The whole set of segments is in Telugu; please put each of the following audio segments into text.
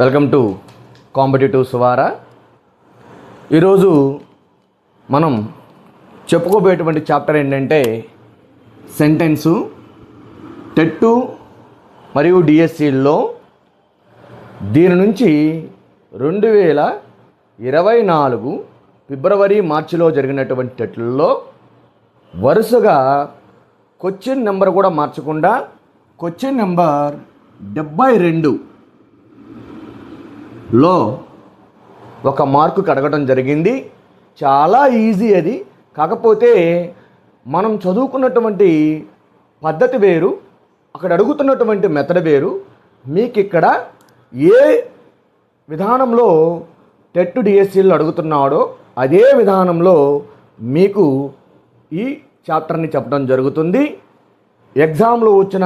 వెల్కమ్ టు కాంపిటేటివ్ సువారా. ఈరోజు మనం చెప్పుకోబోయేటువంటి చాప్టర్ ఏంటంటే సెంటెన్సు టెట్టు మరియు డిఎస్సిల్లో దీని నుంచి రెండు వేల ఇరవై నాలుగు ఫిబ్రవరి మార్చిలో జరిగినటువంటి టెట్లలో వరుసగా క్వశ్చన్ నెంబర్ కూడా మార్చకుండా క్వశ్చన్ నెంబర్ డెబ్బై రెండు లో ఒక మార్కు కడగడం జరిగింది. చాలా ఈజీ అది. కాకపోతే మనం చదువుకున్నటువంటి పద్ధతి వేరు అక్కడ అడుగుతున్నటువంటి మెథడ్ వేరు. మీకు ఇక్కడ ఏ విధానంలో టెట్ డిఎస్సీలు అడుగుతున్నాడో అదే విధానంలో మీకు ఈ చాప్టర్ని చెప్పడం జరుగుతుంది. ఎగ్జామ్లో వచ్చిన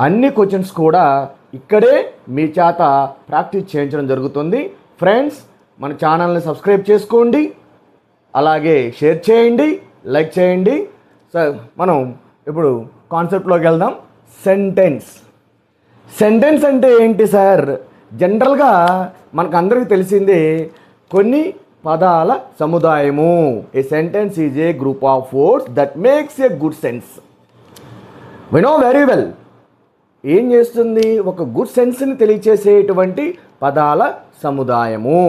అన్ని క్వశ్చన్స్ కూడా ఇక్కడే మీ చేత ప్రాక్టీస్ చేయించడం జరుగుతుంది. ఫ్రెండ్స్ మన ఛానల్ని సబ్స్క్రైబ్ చేసుకోండి. అలాగే షేర్ చేయండి లైక్ చేయండి. సార్ మనం ఇప్పుడు కాన్సెప్ట్లోకి వెళ్దాం. సెంటెన్స్. సెంటెన్స్ అంటే ఏంటి సార్? జనరల్గా మనకు అందరికీ తెలిసిందే కొన్ని పదాల సముదాయము. A sentence is a group of words that makes a good sense we know very well ఏం చేస్తుంది? ఒక గుడ్ సెన్స్ని తెలియచేసేటువంటి పదాల సముదాయము.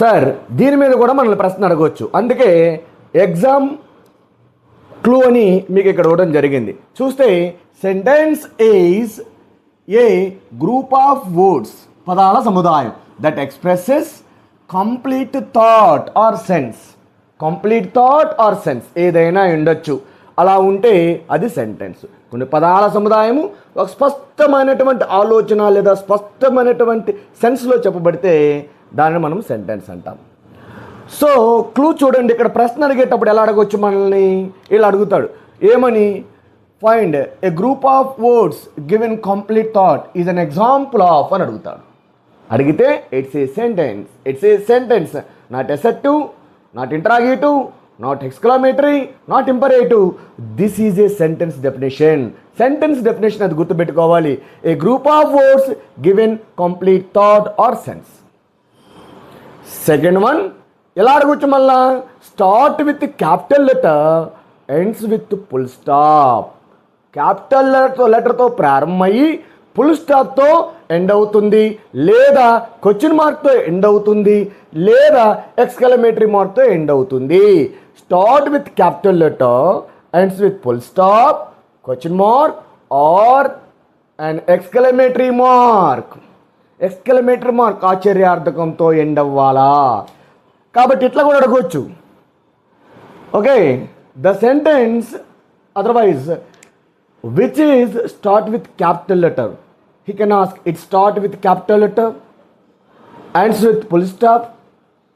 సార్ దీని మీద కూడా మనల్ని ప్రశ్న అడగవచ్చు అందుకే ఎగ్జామ్ క్లూ అని మీకు ఇక్కడ ఇవ్వడం జరిగింది. చూస్తే sentence is a group of words పదాల సముదాయం that expresses complete thought or sense complete thought or sense ఏదైనా ఉండొచ్చు. అలా ఉంటే అది సెంటెన్స్ కొన్ని పదాల సముదాయము ఒక స్పష్టమైనటువంటి ఆలోచన లేదా స్పష్టమైనటువంటి సెన్స్లో చెప్పబడితే దాన్ని మనం సెంటెన్స్ అంటాం. సో క్లూ చూడండి ఇక్కడ ప్రశ్న అడిగేటప్పుడు ఎలా అడగవచ్చు మనల్ని? ఇలా అడుగుతాడు ఏమని? Find a group of words given complete thought is an example of అని అడుగుతాడు. అడిగితే it's a sentence it's a sentence not assertive not interrogative not exclamatory not imperative this is a sentence definition sentence definition అది గుర్తుపెట్టుకోవాలి. A group of words given complete thought or sense second one ఎలా అడగొచ్చు మళ్ళా? Start with capital letter ends with full stop capital లెటర్తో లెటర్తో ప్రారంభమయ్యి ఫుల్ స్టాప్తో ఎండ్ అవుతుంది. లేదా క్వశ్చన్ మార్క్తో ఎండ్ అవుతుంది. లేదా ఎక్స్కలమేటరీ మార్క్తో ఎండ్ అవుతుంది. Start with capital letter ends with full stop question mark or and exclamatory mark exclamatory mark ఆశ్చర్యార్థకంతో end అవ్వాలా కాబట్టి ఇట్లా కూడా అడగవచ్చు okay the sentence otherwise which is start with capital letter he can ask it start with capital letter ends with full stop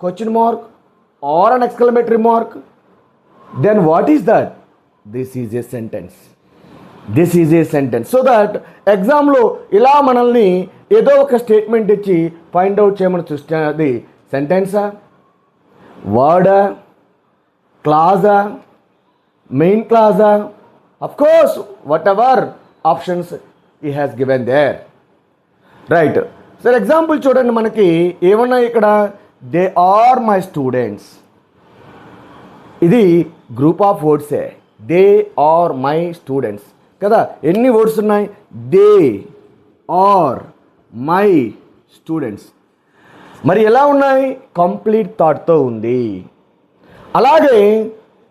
question mark or an exclamatory mark then what is that this is a sentence this is a sentence so that ఎగ్జామ్లో ఇలా మనల్ని ఏదో ఒక స్టేట్మెంట్ ఇచ్చి ఫైండ్ అవుట్ చేయమని చూస్తే అది సెంటెన్సా వర్డా క్లాజా main క్లాజా of course whatever options he has given there right sir example చూడండి మనకి. ఏమన్నా ఇక్కడ? దే ఆర్ మై స్టూడెంట్స్ ఇది గ్రూప్ ఆఫ్ వర్డ్సే దే ఆర్ మై స్టూడెంట్స్ కదా? ఎన్ని వర్డ్స్ ఉన్నాయి? దే ఆర్ మై స్టూడెంట్స్ మరి ఎలా ఉన్నాయి? కంప్లీట్ థాట్తో ఉంది. అలాగే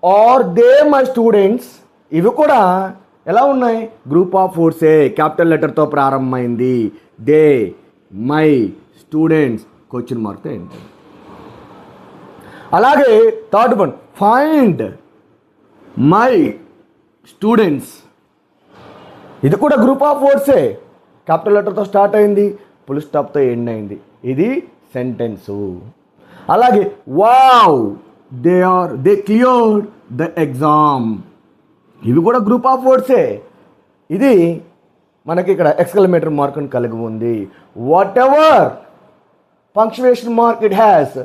ఆర్ దే మై స్టూడెంట్స్ ఇవి కూడా ఎలా ఉన్నాయి? గ్రూప్ ఆఫ్ వర్డ్సే క్యాపిటల్ లెటర్తో ప్రారంభమైంది. దే మై స్టూడెంట్స్ క్వశ్చన్ మార్క్తో ఏంటి అలాగే third one find my students ఇది కూడా గ్రూప్ ఆఫ్ వర్డ్సే క్యాపిటల్ లెటర్తో స్టార్ట్ అయింది ఫుల్ స్టాప్తో ఎండ్ అయింది. ఇది సెంటెన్సు అలాగే wow they are they cleared the exam ఇవి కూడా గ్రూప్ ఆఫ్ వర్డ్సే ఇది మనకి ఇక్కడ ఎక్స్కలమేటర్ మార్క్ని కలిగి ఉంది. Whatever punctuation mark it has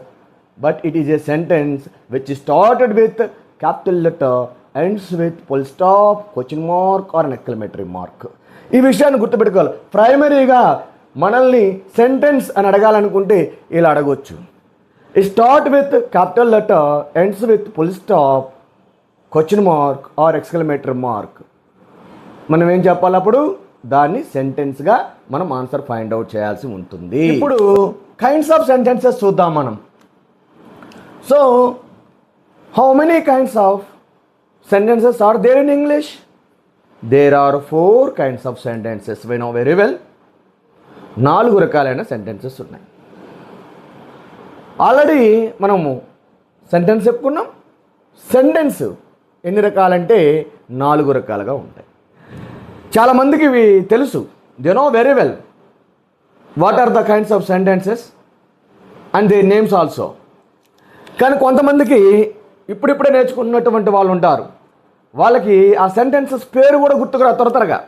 but it is a sentence which started with capital letter ends with full stop question mark or an mark ఈ విషయాన్ని గుర్తుపెట్టుకోవాలి. ప్రైమరీగా మనల్ని సెంటెన్స్ అని అడగాలనుకుంటే ఇలా అడగొచ్చు. Start with capital letter ends with full stop question mark or exclamatory mark మనం ఏం చెప్పాలి అప్పుడు? దాన్ని సెంటెన్స్గా మనం ఆన్సర్ ఫైండ్ అవుట్ చేయాల్సి ఉంటుంది. ఇప్పుడు కైండ్స్ ఆఫ్ సెంటెన్సెస్ చూద్దాం మనం. So how many kinds of sentences are there in English there are four kinds of sentences why know very well నాలుగు రకాలైన సెంటెన్సెస్ ఉన్నాయి. ఆల్రెడీ మనము సెంటెన్స్ చెప్పుకున్నాం. సెంటెన్స్ ఎన్ని రకాలంటే నాలుగు రకాలుగా ఉంటాయి. చాలామందికి ఇవి తెలుసు. They know very well what are the kinds of sentences and they names also కానీ కొంతమందికి ఇప్పుడిప్పుడే నేర్చుకున్నటువంటి వాళ్ళు ఉంటారు. వాళ్ళకి ఆ సెంటెన్సెస్ పేరు కూడా గుర్తుకురా త్వర త్వరగా.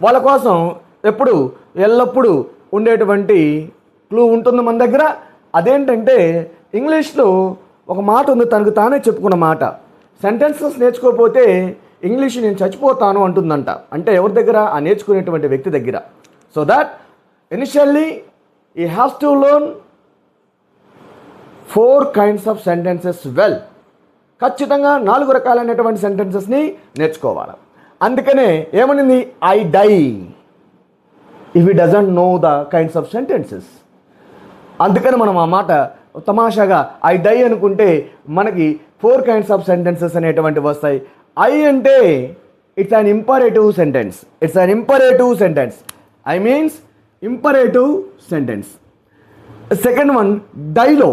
వాళ్ళ కోసం ఎప్పుడు ఎల్లప్పుడూ ఉండేటువంటి క్లూ ఉంటుంది మన దగ్గర. అదేంటంటే ఇంగ్లీష్లో ఒక మాట ఉంది తనకు తానే చెప్పుకున్న మాట. సెంటెన్సెస్ నేర్చుకోకపోతే ఇంగ్లీష్ నేను చచ్చిపోతాను అంటుందంట. అంటే ఎవరి దగ్గర? ఆ నేర్చుకునేటువంటి వ్యక్తి దగ్గర. So that initially he has to learn four kinds of sentences well. ఖచ్చితంగా నాలుగు రకాలైనటువంటి సెంటెన్సెస్ని నేర్చుకోవాలి. అందుకనే ఏమనింది? I die if he doesn't know the kinds of sentences అందుకని మనం ఆ మాట తమాషాగా ఐ డై అనుకుంటే మనకి ఫోర్ కైండ్స్ ఆఫ్ సెంటెన్సెస్ అనేటువంటివి వస్తాయి. ఐ అంటే it's an imperative sentence it's an imperative sentence I means imperative sentence second one డైలో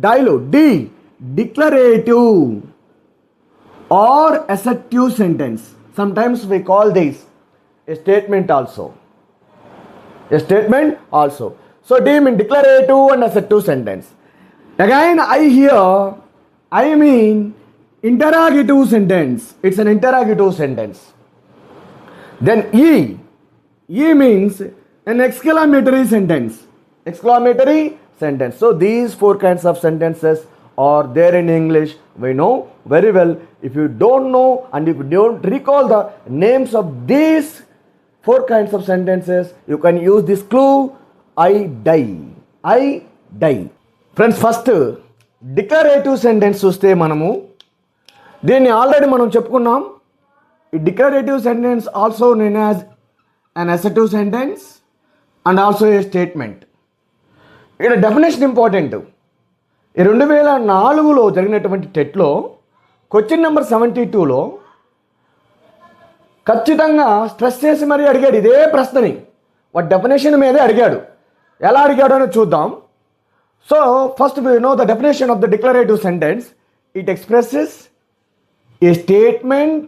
Dialogue D. Declarative or assertive sentence. Sometimes we call this a statement also. A statement also. So D mean declarative and assertive sentence. Again, I hear I mean interrogative sentence. It's an interrogative sentence. Then E. E means an exclamatory sentence. Exclamatory sentence so these four kinds of sentences are there in english we know very well if you don't know and if you don't recall the names of these four kinds of sentences you can use this clue i die i die friends first declarative sentence చూస్తే మనము దీన్ని ఆల్రెడీ మనం చెప్పుకున్నాం ఈ declarative sentence also known as an assertive sentence and also a statement ఇక్కడ డెఫినేషన్ ఇంపార్టెంట్ ఈ రెండు వేల నాలుగులో జరిగినటువంటి టెట్లో క్వశ్చన్ నెంబర్ సెవెంటీ టూలో ఖచ్చితంగా స్ట్రెస్ చేసి మరీ అడిగాడు ఇదే ప్రశ్నని. వాటి డెఫినేషన్ మీదే అడిగాడు. ఎలా అడిగాడు అని చూద్దాం. So first we know the definition of the declarative sentence it expresses a statement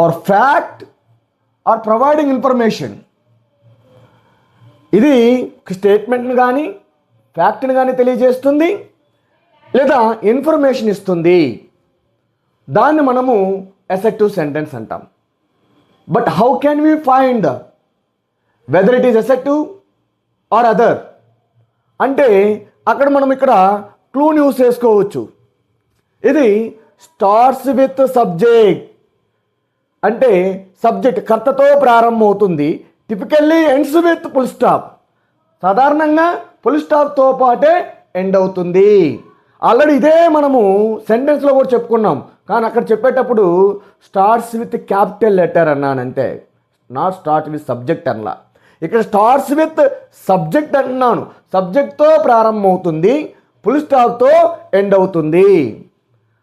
or fact or providing information ఇది స్టేట్మెంట్ని కానీ ఫ్యాక్ట్ని కానీ తెలియజేస్తుంది లేదా ఇన్ఫర్మేషన్ ఇస్తుంది. దాన్ని మనము ఎసెక్టివ్ సెంటెన్స్ అంటాం. But how can we find whether it is assertive or other అంటే అక్కడ మనం ఇక్కడ క్లూని యూస్ చేసుకోవచ్చు ఇది స్టార్ట్స్ విత్ సబ్జెక్ట్ అంటే సబ్జెక్ట్ కర్తతో ప్రారంభమవుతుంది. Typically ends with full stop సాధారణంగా ఫుల్ స్టాప్తో పాటే ఎండ్ అవుతుంది. ఆల్రెడీ ఇదే మనము సెంటెన్స్లో కూడా చెప్పుకున్నాం. కానీ అక్కడ చెప్పేటప్పుడు స్టార్ట్స్ విత్ క్యాపిటల్ లెటర్ అన్నానంతే. నాట్ స్టార్ట్ విత్ సబ్జెక్ట్ అనలా ఇక్కడ స్టార్ట్స్ విత్ సబ్జెక్ట్ అన్నాను. సబ్జెక్ట్తో ప్రారంభమవుతుంది. ఫుల్ స్టాప్తో ఎండ్ అవుతుంది.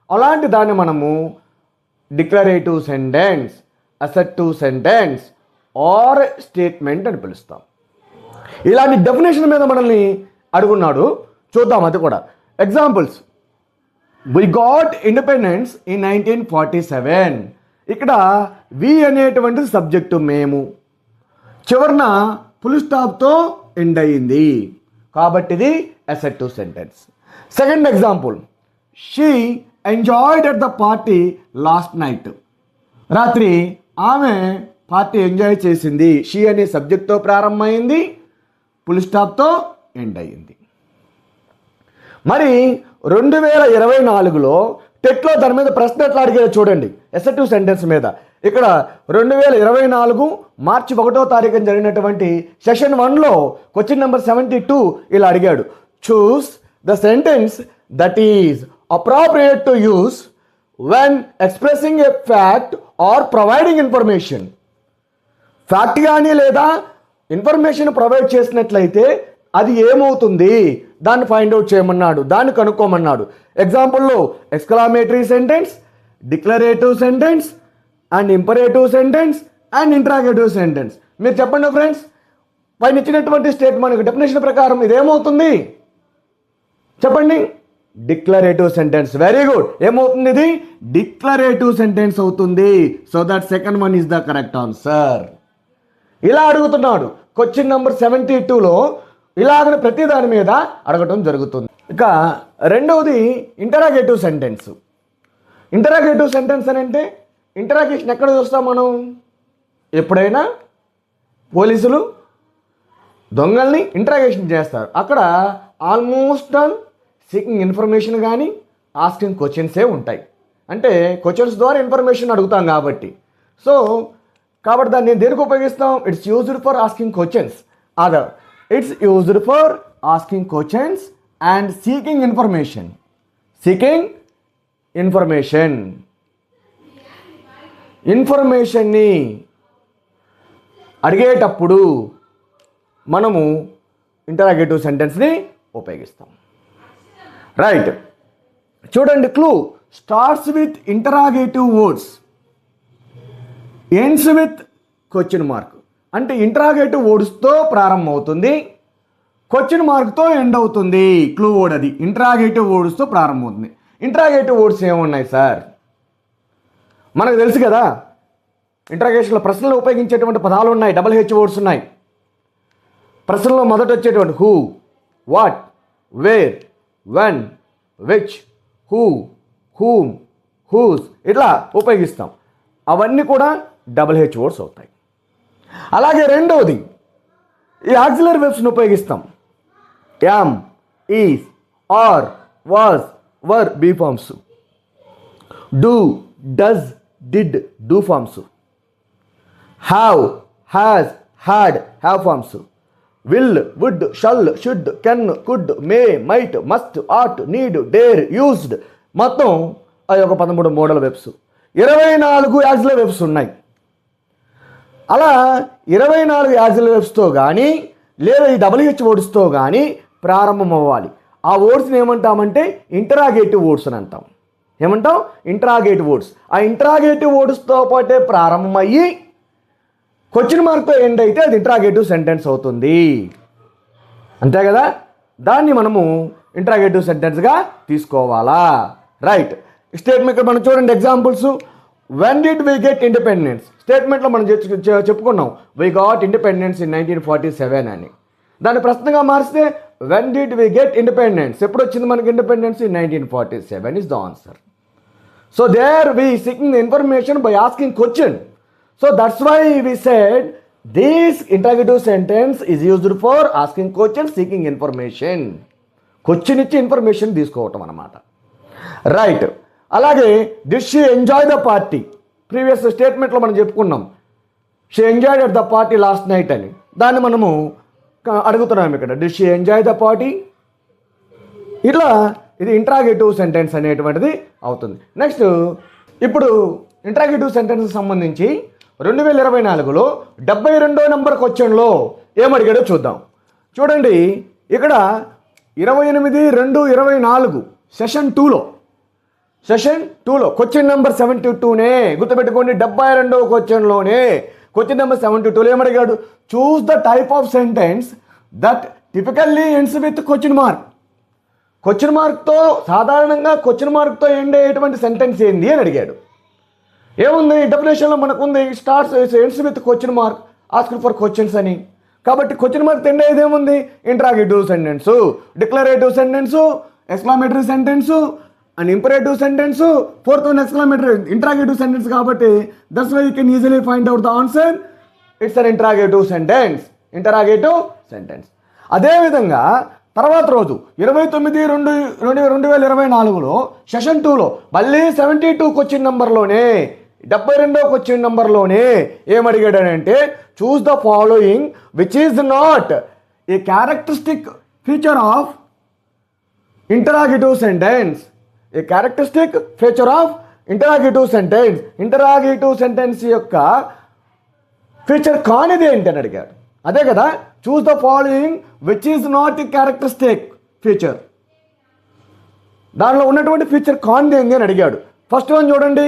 అలాంటి దాన్ని మనము declarative sentence assertive sentence or statement అని పిలుస్తాం. ఇలాంటి డెఫినేషన్ మీద మనల్ని అడుగున్నాడు. చూద్దాం అది కూడా. Examples we got independence in nineteen forty seven ఇక్కడ వి అనేటువంటిది సబ్జెక్టు మేము. చివరన ఫుల్ స్టాప్తో ఎండ్ అయ్యింది కాబట్టి ఇది assertive sentence second example she enjoyed at the party last night రాత్రి ఆమె పార్టీ ఎంజాయ్ చేసింది. షీ అనే సబ్జెక్ట్తో ప్రారంభమైంది. ఫుల్ స్టాప్తో ఎండ్ అయ్యింది. మరి రెండు వేల ఇరవై నాలుగులో టెట్లో దాని మీద ప్రశ్న ఎట్లా అడిగారు చూడండి. ఎసెటివ్ సెంటెన్స్ మీద. ఇక్కడ రెండు వేల ఇరవై నాలుగు మార్చి ఒకటో తారీఖున జరిగినటువంటి సెషన్ వన్లో క్వశ్చన్ నెంబర్ సెవెంటీ టూ ఇలా అడిగాడు. Choose the sentence that is appropriate to use when expressing a fact or providing information fact కానీ లేదా ఇన్ఫర్మేషన్ ప్రొవైడ్ చేసినట్లయితే అది ఏమవుతుంది? దాన్ని ఫైండ్ అవుట్ చేయమన్నాడు దాన్ని కనుక్కోమన్నాడు. ఎగ్జాంపుల్లో exclamatory sentence declarative sentence and imperative sentence and interrogative sentence మీరు చెప్పండి ఫ్రెండ్స్ పైన ఇచ్చినటువంటి స్టేట్ డెఫినేషన్ ప్రకారం ఇదేమవుతుంది చెప్పండి. డిక్లరేటివ్ సెంటెన్స్ వెరీ గుడ్ ఏమవుతుంది ఇది? డిక్లరేటివ్ సెంటెన్స్ అవుతుంది. So that second one is the correct answer ఇలా అడుగుతున్నాడు. క్వశ్చన్ నెంబర్ సెవెంటీ టూలో ఇలాగ ప్రతి దాని మీద అడగటం జరుగుతుంది. ఇక రెండవది ఇంటరాగేటివ్ సెంటెన్స్ ఇంటరాగేటివ్ సెంటెన్స్ అని అంటే ఇంటరాగేషన్ ఎక్కడ చూస్తాం మనం? ఎప్పుడైనా పోలీసులు దొంగల్ని ఇంటరాగేషన్ చేస్తారు. అక్కడ ఆల్మోస్ట్ ఆల్ సీకింగ్ ఇన్ఫర్మేషన్ కానీ ఆస్కింగ్ క్వశ్చన్సే ఉంటాయి. అంటే క్వశ్చన్స్ ద్వారా ఇన్ఫర్మేషన్ అడుగుతాం కాబట్టి. సో కాబట్టి దాన్ని నేను దేనికి ఉపయోగిస్తాం it's used for asking questions other it's used for asking questions and seeking information seeking information ఇన్ఫర్మేషన్ని అడిగేటప్పుడు మనము ఇంటరాగేటివ్ సెంటెన్స్ని ఉపయోగిస్తాం. రైట్ చూడండి clue starts with interrogative words ends with question mark అంటే ఇంట్రాగేటివ్ వర్డ్స్తో ప్రారంభమవుతుంది. క్వశ్చన్ మార్క్తో ఎండ్ అవుతుంది. క్లూ వర్డ్ అది. ఇంట్రాగేటివ్ వర్డ్స్తో ప్రారంభమవుతుంది. ఇంట్రాగేటివ్ వర్డ్స్ ఏమున్నాయి సార్ మనకు తెలుసు కదా? ఇంట్రాగేషన్లో ప్రశ్నలు ఉపయోగించేటువంటి పదాలు ఉన్నాయి. డబల్ హెచ్ వర్డ్స్ ఉన్నాయి. ప్రశ్నలో మొదట వచ్చేటువంటి who what where when which who whom whose ఇట్లా ఉపయోగిస్తాం. అవన్నీ కూడా డబుల్ హెచ్ వర్డ్స్ అవుతాయి. అలాగే రెండవది ఈ ఆక్సిలర్ వెబ్స్ని ఉపయోగిస్తాం. Am is are was were be forms do does did do forms have has had have forms will would shall should can could may might must ought need dare used మొత్తం ఆ యొక్క పదమూడు మోడల్ వెబ్స్ ఇరవై నాలుగు యాజ్ల వెబ్స్ ఉన్నాయి. అలా ఇరవై నాలుగు యాజ్ల కానీ లేదా ఈ డబ్ల్యూహెచ్ ఓట్స్తో కానీ ప్రారంభం అవ్వాలి ఆ ఓట్స్ని ఏమంటామంటే ఇంటరాగేటివ్ ఓట్స్ అని అంటాం. ఏమంటాం? Interrogative words. ఆ ఇంటరాగేటివ్ ఓట్స్తో పాటే ప్రారంభమయ్యి క్వశ్చన్ మార్క్తో ఎండ్ అయితే అది ఇంటరాగేటివ్ సెంటెన్స్ అవుతుంది. అంతే కదా? దాన్ని మనము ఇంటరాగేటివ్ సెంటెన్స్గా తీసుకోవాలా? రైట్. స్టేట్మెంట్ మనం చూడండి examples. When did we get independence స్టేట్మెంట్లో మనం చెప్పుకున్నాం. We got independence in nineteen forty seven అని. దాన్ని ప్రశ్నగా మారిస్తే when did we get independence ఎప్పుడు వచ్చింది మనకి independence in nineteen forty seven is the answer so there we seeking information by asking asking so that's why we we this this sentence sentence is for asking asking seeking information information. Question ఇచ్చి ఇన్ఫర్మేషన్ తీసుకోవటం అనమాట రైట్ అలాగే did she enjoy the party previous స్టేట్మెంట్లో మనం చెప్పుకున్నాం. She enjoy the party last night అని. దాన్ని మనము అడుగుతున్నాం ఇక్కడ. Did she enjoy the party ఇట్లా ఇది ఇంట్రాగేటివ్ సెంటెన్స్ అనేటువంటిది అవుతుంది. నెక్స్ట్ ఇప్పుడు ఇంట్రాగేటివ్ సెంటెన్స్ సంబంధించి రెండు వేల ఇరవై నాలుగులో డెబ్బై రెండో నెంబర్ క్వశ్చన్లో ఏమడిగాడో చూద్దాం. చూడండి ఇక్కడ ఇరవై ఎనిమిది రెండు ఇరవై నాలుగు సెషన్ టూలో సెషన్ టూలో క్వశ్చన్ నెంబర్ సెవెంటీ టూనే గుర్తుపెట్టుకోండి డెబ్బై రెండవ క్వశ్చన్లోనే క్వశ్చన్ నెంబర్ సెవెంటీ టూలో ఏమడిగాడు choose the type of sentence that typically ends with question mark question మార్క్తో సాధారణంగా క్వశ్చన్ మార్క్తో ఎండ్ అయ్యేటువంటి సెంటెన్స్ ఏంది అని అడిగాడు. ఏముంది? డెఫినేషన్లో మనకుంది starts ends with question mark ask for questions అని. కాబట్టి క్వశ్చన్ మార్క్ ఎండ్ అయ్యేది ఏముంది? Interrogative sentence declarative sentence exclamatory sentence and imperative sentence fourth one exclamatory interrogative sentence కాబట్టి that's why you can easily find out the answer it's an interrogative sentence interrogative sentence అదేవిధంగా తర్వాత రోజు ఇరవై తొమ్మిది రెండు రెండు రెండు వేల ఇరవై నాలుగులో సెషన్ టూలో మళ్ళీ సెవెంటీ టూ క్వశ్చన్ నెంబర్లోనే డెబ్బై రెండో క్వశ్చన్ నెంబర్లోనే ఏమడిగాడనంటే choose the following which is not a characteristic feature of interrogative sentence a characteristic feature of interrogative sentence interrogative sentence యొక్క ఫీచర్ కానిది ఏంటి అని అడిగాడు అదే కదా choose the following which is not a characteristic feature దానిలో ఉన్నటువంటి ఫీచర్ కానిది ఏంది అని అడిగాడు. ఫస్ట్ వన్ చూడండి.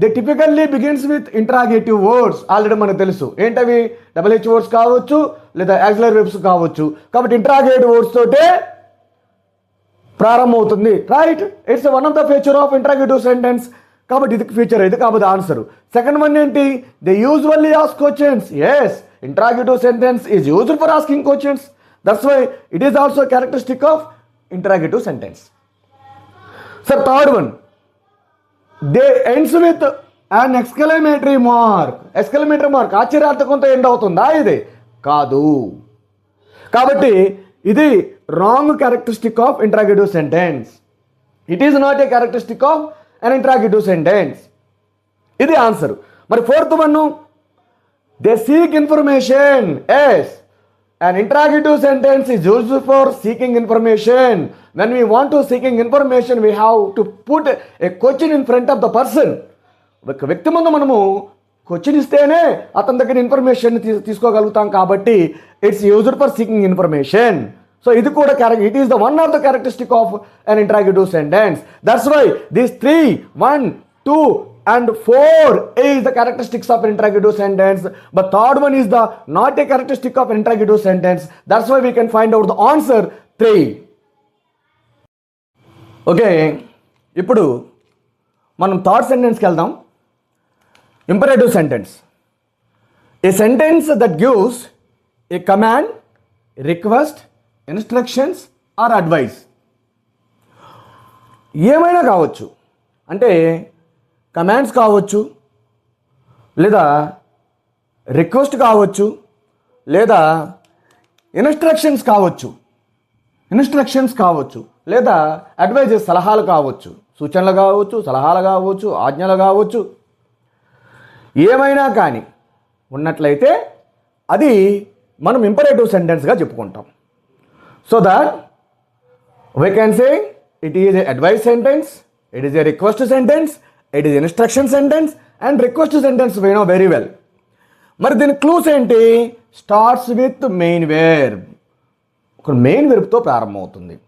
The typically begins with interrogative words already మనకు తెలుసు. ఏంటవి? డబల్హెచ్ వర్డ్స్ కావచ్చు లేదా యాక్సిలర్ వెబ్స్ కావచ్చు. కాబట్టి ఇంటరాగేటివ్ వర్డ్స్ తోటే ప్రారంభమవుతుంది. Right it's one of the feature of interrogative sentence కాబట్టి ఇది ఫీచర్ ఇది కాబట్టి ఆన్సర్ సెకండ్ వన్ ఏంటి? They usually ask questions as interrogative sentence is used for asking questions that's why it is also characteristic of interrogative sentence sir third one they ends with and exclamatory mark exclamatory mark ఆశ్చర్యార్థకంతో end అవుతుందా ఇది? కాదు. కాబట్టి ఇది wrong characteristic of interrogative sentence it is not a characteristic of an interrogative sentence ఇది ఆన్సర్ మరి fourth one they seek information as an interrogative sentence is used for seeking information when we want to seeking information we have to put a question in front of the person ఒక వ్యక్తి ముందు మనము క్వశ్చన్ ఇస్తేనే అతని దగ్గర ఇన్ఫర్మేషన్ తీ తీసుకోగలుగుతాం కాబట్టి it's used for seeking information so ఇది కూడా క్యారెక్ it is the one of the characteristic of an interrogative sentence that's why this three one two and four is the characteristics of interrogative sentence but third one is the not a characteristic of interrogative sentence that's why we can find out the answer three okay ఇప్పుడు మనం థర్డ్ సెంటెన్స్కి వెళ్దాం. Imperative sentence a sentence that gives a command request instructions or advice ఏమైనా కావచ్చు. అంటే కమాండ్స్ కావచ్చు. లేదా రిక్వెస్ట్ కావచ్చు. లేదా ఇన్స్ట్రక్షన్స్ కావచ్చు. ఇన్స్ట్రక్షన్స్ కావచ్చు. లేదా అడ్వైజెస్ సలహాలు కావచ్చు. సూచనలు కావచ్చు సలహాలు కావచ్చు ఆజ్ఞలు కావచ్చు. ఏమైనా కానీ ఉన్నట్లయితే అది మనం ఇంపరేటివ్ సెంటెన్స్గా చెప్పుకుంటాం. So that why can say it is a advice sentence it a request sentence it it instruction sentence and request sentence sentence no very well మరి దీని క్లూస్ ఏంటి? స్టార్ట్స్ విత్ మెయిన్ వేర్ ఒక మెయిన్ వెర్బ్తో ప్రారంభమవుతుంది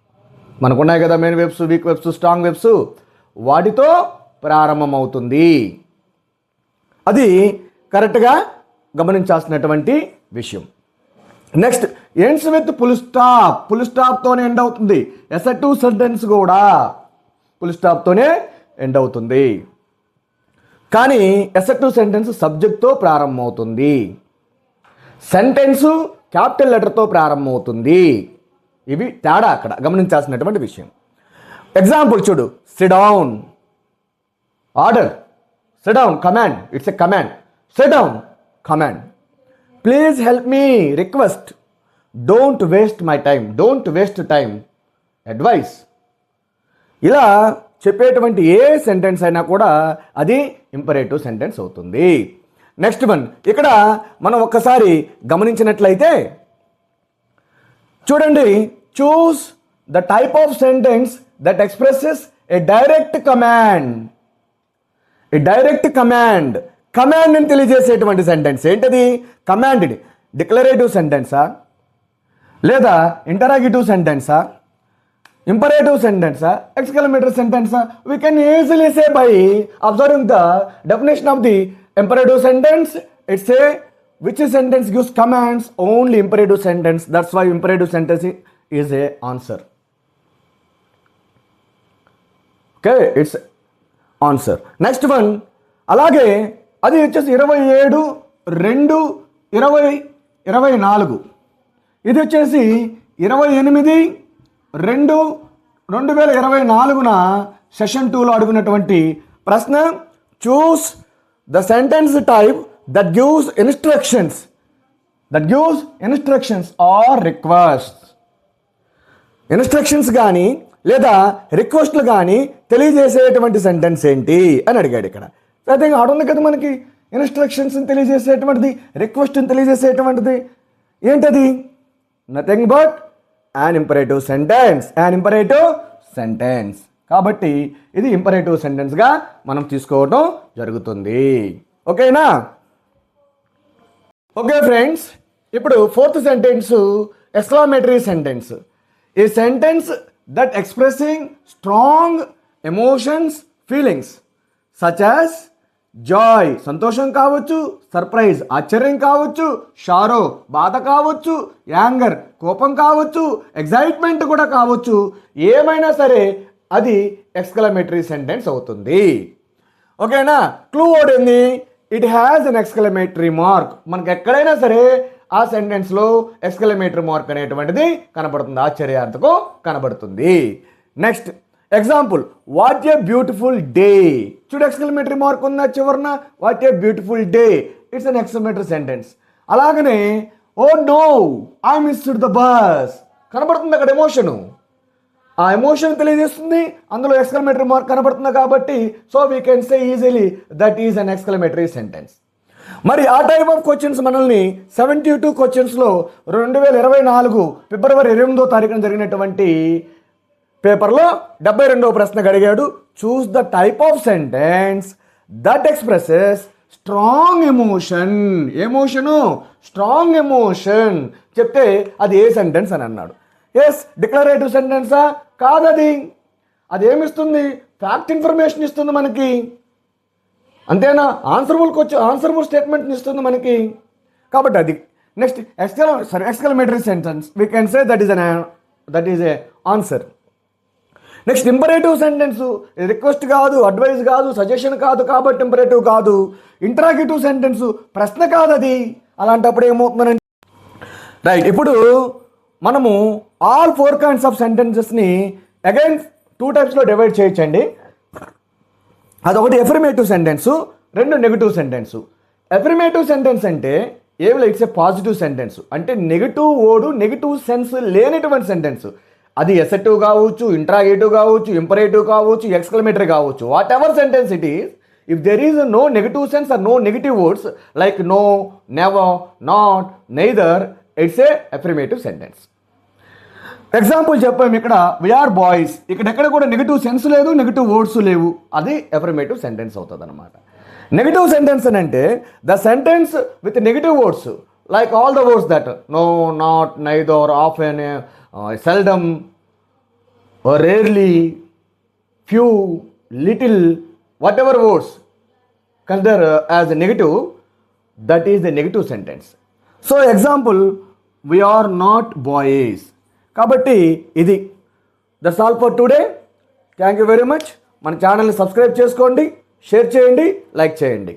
మనకున్నాయి కదా main verbs weak verbs strong verbs వాటితో ప్రారంభమవుతుంది అది కరెక్ట్గా గమనించాల్సినటువంటి విషయం. Next ends with full stop full స్టాప్తోనే end అవుతుంది. ఎసటివ్ సెంటెన్స్ కూడా పుల్ స్టాప్తోనే ఎండ్ అవుతుంది. కానీ ఎసెటివ్ సెంటెన్స్ సబ్జెక్ట్తో ప్రారంభమవుతుంది. సెంటెన్సు క్యాపిటల్ లెటర్తో ప్రారంభమవుతుంది. ఇవి తేడా అక్కడ గమనించాల్సినటువంటి విషయం. ఎగ్జాంపుల్ చూడు. Sit down order sit down command it's a command sit down command please help me request don't waste my time don't waste time advice ఇలా చెప్పేటువంటి ఏ సెంటెన్స్ అయినా కూడా అది ఇంపరేటివ్ సెంటెన్స్ అవుతుంది. నెక్స్ట్ వన్ ఇక్కడ మనం ఒక్కసారి గమనించినట్లయితే చూడండి. Choose the type of sentence that expresses a direct command a direct command కమాండ్ని తెలియజేసేటువంటి సెంటెన్స్ ఏంటది? కమాండ్ డిక్లరేటివ్ సెంటెన్సా లేదా ఇంటరాగేటివ్ సెంటెన్సా ఇంపరేటివ్ సెంటెన్సా exclamatory సెంటెన్సా we can easily say by observing the definition of the imperative sentence it's a which sentence gives commands only imperative sentence that's why imperative sentence is a answer okay it's answer. Next one. అలాగే అది వచ్చేసి ఇరవై ఏడు రెండు ఇరవై ఇరవై నాలుగు. ఇది వచ్చేసి ఇరవై ఎనిమిది రెండు రెండు వేల ఇరవై నాలుగున సెషన్ టూలో అడుగునటువంటి ప్రశ్న. Choose the sentence type that gives instructions. That gives instructions or request. Instructions కానీ లేదా రిక్వెస్ట్లు కానీ తెలియజేసేటువంటి సెంటెన్స్ ఏంటి అని అడిగాడు ఇక్కడ. అయితే ఆడ ఉంది కదా మనకి. ఇన్స్ట్రక్షన్స్ని తెలియజేసేటువంటిది రిక్వెస్ట్ని తెలియజేసేటువంటిది. ఏంటది? Nothing but an imperative sentence an imperative sentence కాబట్టి ఇది ఇంపరేటివ్ సెంటెన్స్గా మనం తీసుకోవటం జరుగుతుంది. ఓకేనా ఓకే ఫ్రెండ్స్ ఇప్పుడు ఫోర్త్ సెంటెన్స్ ఎక్స్క్లామేటరీ సెంటెన్స్ ఈ sentence that expressing strong emotions feelings such as joy సంతోషం కావచ్చు సర్ప్రైజ్ ఆశ్చర్యం కావచ్చు షారో బాధ కావచ్చు యాంగర్ కోపం కావచ్చు ఎగ్జైట్మెంట్ కూడా కావచ్చు ఏమైనా సరే అది ఎక్స్కలమేటరీ సెంటెన్స్ అవుతుంది. ఓకేనా clue ఓడింది it has an exclamatory mark మనకు ఎక్కడైనా సరే ఆ సెంటెన్స్లో ఎక్స్కలమేటర్ మార్క్ అనేటువంటిది కనబడుతుంది. ఆశ్చర్యార్థకు కనబడుతుంది. Next example what a beautiful day చూడు ఎక్స్కలమేటరీ మార్క్ ఉన్న చివరన? What a beautiful day it's an exclamatory sentence అలాగనే ఓ no I missed the bus కనబడుతుంది అక్కడ ఎమోషను ఆ ఎమోషన్ తెలియజేస్తుంది. అందులో ఎక్స్క్లమేటరీ మార్క్ కనబడుతుంది కాబట్టి so we can say easily that is an exclamatory sentence మరి ఆ టైప్ ఆఫ్ క్వశ్చన్స్ మనల్ని సెవెంటీ టూ క్వశ్చన్స్లో రెండు వేల ఇరవై నాలుగు ఫిబ్రవరి ఎనిమిదో తారీఖున జరిగినటువంటి పేపర్లో డెబ్బై రెండవ ప్రశ్నకు అడిగాడు. Choose the type of sentence that expresses strong emotion emotion strong emotion చెప్తే అది ఏ సెంటెన్స్ అని అన్నాడు. ఎస్ డిక్లరేటివ్ సెంటెన్సా కాదది. అది ఏమిస్తుంది ఫ్యాక్ట్ ఇన్ఫర్మేషన్ ఇస్తుంది మనకి. అంతేనా? ఆన్సర్బుల్ క్వశ్చన్ ఆన్సర్బుల్ స్టేట్మెంట్ని ఇస్తుంది మనకి. కాబట్టి అది నెక్స్ట్ ఎక్స్కల్ సరే exclamatory sentence we can say that is an that is a answer next imperative sentence request కాదు అడ్వైస్ కాదు సజెషన్ కాదు కాబట్టి ఇంపరేటివ్ కాదు. ఇంటరాగేటివ్ సెంటెన్స్ ప్రశ్న కాదు అది. అలాంటప్పుడు ఏమవుతుందంటే రైట్ ఇప్పుడు మనము ఆల్ ఫోర్ కైండ్స్ ఆఫ్ సెంటెన్సెస్ని అగైన్ టూ టైప్స్లో డివైడ్ చేయొచ్చండి. అదొకటి ఎఫర్మేటివ్ సెంటెన్స్ రెండు నెగిటివ్ సెంటెన్స్ ఎఫర్మేటివ్ సెంటెన్స్ అంటే ఏమి ఇట్స్ ఏ పాజిటివ్ సెంటెన్స్ అంటే నెగిటివ్ ఓడు నెగిటివ్ సెన్స్ లేనటువంటి సెంటెన్స్ అది ఎసెటివ్ కావచ్చు ఇంట్రాగేటివ్ కావచ్చు ఇంపరేటివ్ కావచ్చు ఎక్స్క్లమేటరీ కావచ్చు. Whatever sentence it is if there is no negative sense or no negative words like no never not neither it's a affirmative sentence example చెప్పాము ఇక్కడ వీఆర్ బాయ్స్ ఇక్కడ ఎక్కడ కూడా నెగిటివ్ సెన్స్ లేదు నెగిటివ్ వర్డ్స్ లేవు. అది ఎఫర్మేటివ్ సెంటెన్స్ అవుతుంది అనమాట నెగిటివ్ సెంటెన్స్ అని అంటే the sentence with negative words like all the words that no not neither of and seldom rarely few little whatever words consider as negative that is the negative sentence so example we are not boys కాబట్టి ఇది that's all for today thank you very much మన ఛానల్ని సబ్స్క్రైబ్ చేసుకోండి షేర్ చేయండి లైక్ చేయండి.